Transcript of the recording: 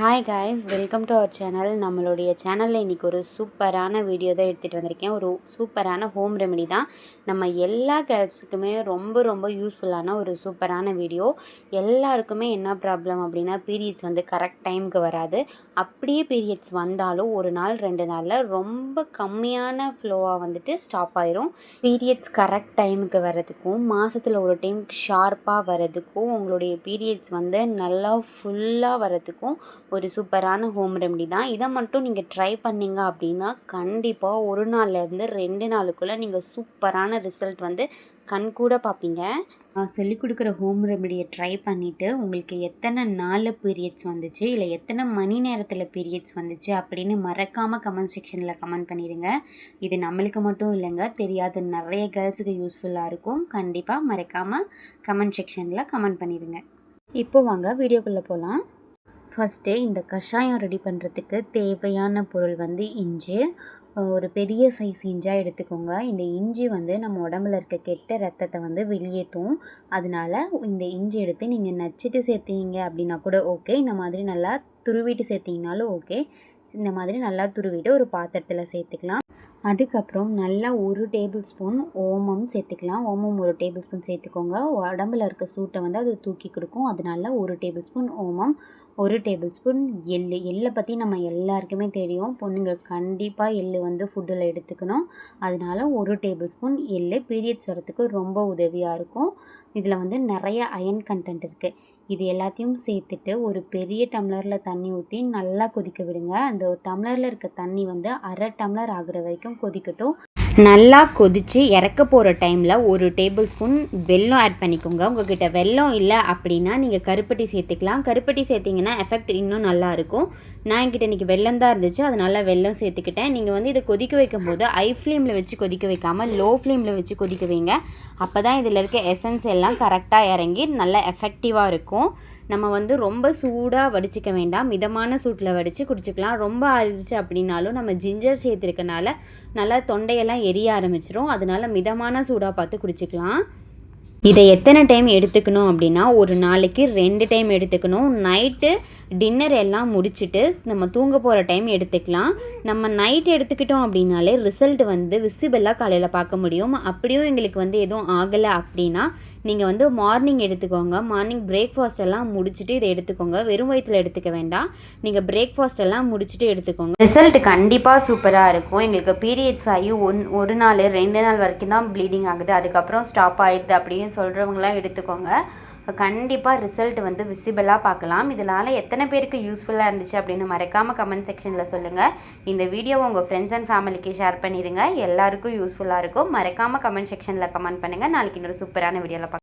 Hi guys welcome to our channel நம்மளுடைய சேனலில் இன்றைக்கி ஒரு சூப்பரான வீடியோ தான் எடுத்துகிட்டு வந்திருக்கேன். ஒரு சூப்பரான ஹோம் ரெமெடி தான். நம்ம எல்லா கேர்ள்ஸுக்குமே ரொம்ப ரொம்ப யூஸ்ஃபுல்லான ஒரு சூப்பரான வீடியோ எல்லாருக்குமே என்ன ப்ராப்ளம் அப்படின்னா பீரியட்ஸ் வந்து கரெக்ட் டைமுக்கு வராது. அப்படியே பீரியட்ஸ் வந்தாலும் ஒரு நாள் ரெண்டு நாளில் ரொம்ப கம்மியான ஃப்ளோவாக வந்துட்டு ஸ்டாப் ஆயிரும். பீரியட்ஸ் கரெக்ட் டைமுக்கு வர்றதுக்கும் மாதத்தில் ஒரு டைம் ஷார்ப்பாக வர்றதுக்கும் உங்களுடைய பீரியட்ஸ் வந்து நல்லா ஃபுல்லாக வர்றதுக்கும் ஒரு சூப்பரான ஹோம் ரெமடி தான். இதை மட்டும் நீங்கள் ட்ரை பண்ணீங்க அப்படின்னா கண்டிப்பாக ஒரு நாள்லேருந்து ரெண்டு நாளுக்குள்ளே நீங்கள் சூப்பரான ரிசல்ட் வந்து கண் கூட பார்ப்பீங்க. நான் சொல்லிக் கொடுக்குற ஹோம் ரெமடியை ட்ரை பண்ணிவிட்டு உங்களுக்கு எத்தனை நாளில் பீரியட்ஸ் வந்துச்சு இல்லை எத்தனை மணி நேரத்தில் பீரியட்ஸ் வந்துச்சு அப்படின்னு மறக்காமல் கமெண்ட் செக்ஷனில் கமெண்ட் பண்ணிடுங்க. இது நம்மளுக்கு மட்டும் இல்லைங்க தெரியாத நிறைய கேர்ள்ஸுக்கு யூஸ்ஃபுல்லாக இருக்கும். கண்டிப்பாக மறக்காமல் கமெண்ட் செக்ஷனில் கமெண்ட் பண்ணிடுங்க. இப்போ வாங்க வீடியோக்குள்ளே போகலாம் ஃபஸ்ட்டு இந்த கஷாயம் ரெடி பண்ணுறதுக்கு தேவையான பொருள் வந்து இஞ்சி. ஒரு பெரிய சைஸ் இஞ்சாக எடுத்துக்கோங்க. இந்த இஞ்சி வந்து நம்ம உடம்புல இருக்க கெட்ட ரத்தத்தை வந்து வெளியேற்றும். அதனால இந்த இஞ்சி எடுத்து நீங்கள் நச்சுட்டு சேர்த்தீங்க அப்படின்னா கூட ஓகே இந்த மாதிரி நல்லா துருவிட்டு சேர்த்திங்கனாலும் ஓகே இந்த மாதிரி நல்லா துருவிட்டு ஒரு பாத்திரத்தில் சேர்த்துக்கலாம். அதுக்கப்புறம் நல்லா ஒரு டேபிள் ஸ்பூன் ஓமம் சேர்த்துக்கலாம். ஓமம் ஒரு டேபிள் ஸ்பூன் சேர்த்துக்கோங்க. உடம்புல இருக்க சூட்டை வந்து அது தூக்கி கொடுக்கும். அதனால ஒரு டேபிள் ஸ்பூன் ஓமம் ஒரு டேபிள் ஸ்பூன் எள் எள்ளை பற்றி நம்ம எல்லாருக்குமே தெரியும். பொண்ணுங்க கண்டிப்பாக எள் வந்து ஃபுட்டில் எடுத்துக்கணும். அதனால ஒரு டேபிள் ஸ்பூன் எள் பீரியட்ஸ் வரத்துக்கு ரொம்ப உதவியாக இருக்கும். இதில் வந்து நிறைய அயன் கண்டென்ட் இருக்குது இது எல்லாத்தையும் சேர்த்துட்டு ஒரு பெரிய டம்ளரில் தண்ணி ஊற்றி நல்லா கொதிக்க விடுங்க. அந்த டம்ளரில் இருக்க தண்ணி வந்து அரை டம்ளர் ஆகிற வரைக்கும் கொதிக்கட்டும். நல்லா கொதித்து இறக்க போகிற டைமில் ஒரு டேபிள் ஸ்பூன் வெல்லம் ஆட் பண்ணிக்கோங்க. உங்ககிட்ட வெல்லம் இல்லை அப்படின்னா நீங்கள் கருப்பட்டி சேர்த்துக்கலாம். கருப்பட்டி சேர்த்திங்கன்னா எஃபெக்ட் இன்னும் நல்லாயிருக்கும் நான் என்கிட்ட இன்றைக்கி வெல்லம் தான் இருந்துச்சு அதனால் வெல்லம் சேர்த்துக்கிட்டேன். நீங்கள் வந்து இதை கொதிக்க வைக்கும் போது ஐ ஃப்ளேமில் வச்சு கொதிக்க வைக்காமல் லோ ஃப்ளேமில் வச்சு கொதிக்க வைங்க. அப்போ தான் இதில் இருக்க எசன்ஸ் எல்லாம் கரெக்டாக இறங்கி நல்லா எஃபெக்டிவாக இருக்கும். நம்ம வந்து ரொம்ப சூடாக வடிச்சிக்க வேண்டாம். மிதமான சூட்டில் வடித்து குடிச்சிக்கலாம். ரொம்ப ஆறிடுச்சு அப்படின்னாலும் நம்ம ஜிஞ்சர் சேர்த்துருக்கனால நல்லா தொண்டையெல்லாம் எரிய ஆரம்பிச்சிரும். அதனால மிதமான சூடாக பார்த்து குடிச்சிக்கலாம். இதை எத்தனை டைம் எடுத்துக்கணும் அப்படின்னா ஒரு நாளைக்கு ரெண்டு டைம் எடுத்துக்கணும். நைட்டு டின்னர் எல்லாம் முடிச்சுட்டு நம்ம தூங்க போகிற டைம் எடுத்துக்கலாம். நம்ம நைட் எடுத்துக்கிட்டோம் அப்படின்னாலே ரிசல்ட் வந்து விசிபிளாக காலையில் பார்க்க முடியும். அப்படியும் எங்களுக்கு வந்து எதுவும் ஆகலை அப்படின்னா நீங்கள் வந்து மார்னிங் எடுத்துக்கோங்க. மார்னிங் பிரேக்ஃபாஸ்ட் எல்லாம் முடிச்சுட்டு இதை எடுத்துக்கோங்க. வெறும் வயிற்றில் எடுத்துக்க வேண்டாம். நீங்கள் பிரேக்ஃபாஸ்ட் எல்லாம் முடிச்சுட்டு எடுத்துக்கோங்க. ரிசல்ட் கண்டிப்பாக சூப்பராக இருக்கும். எங்களுக்கு பீரியட்ஸ் ஆகி ஒன் ஒரு நாள் ரெண்டு நாள் வரைக்கும் தான் ப்ளீடிங் ஆகுது. அதுக்கப்புறம் ஸ்டாப் ஆகிடுது அப்படின்னு சொல்கிறவங்களாம் எடுத்துக்கோங்க. கண்டிப்பாக ரிசல்ட் வந்து விசிபிளாக பார்க்கலாம். இதனால் எத்தனை பேருக்கு யூஸ்ஃபுல்லாக இருந்துச்சு அப்படின்னு மறக்காமல் கமெண்ட் செக்ஷனில் சொல்லுங்கள் இந்த வீடியோ உங்கள் ஃப்ரெண்ட்ஸ் அண்ட் ஃபேமிலிக்கு ஷேர் பண்ணிடுங்க. எல்லாருக்கும் யூஸ்ஃபுல்லாக இருக்கும். மறக்காமல் கமெண்ட் செக்ஷனில் கமெண்ட் பண்ணுங்கள் நாளைக்கு இன்னொரு சூப்பரான வீடியோவில் பார்க்கலாம்.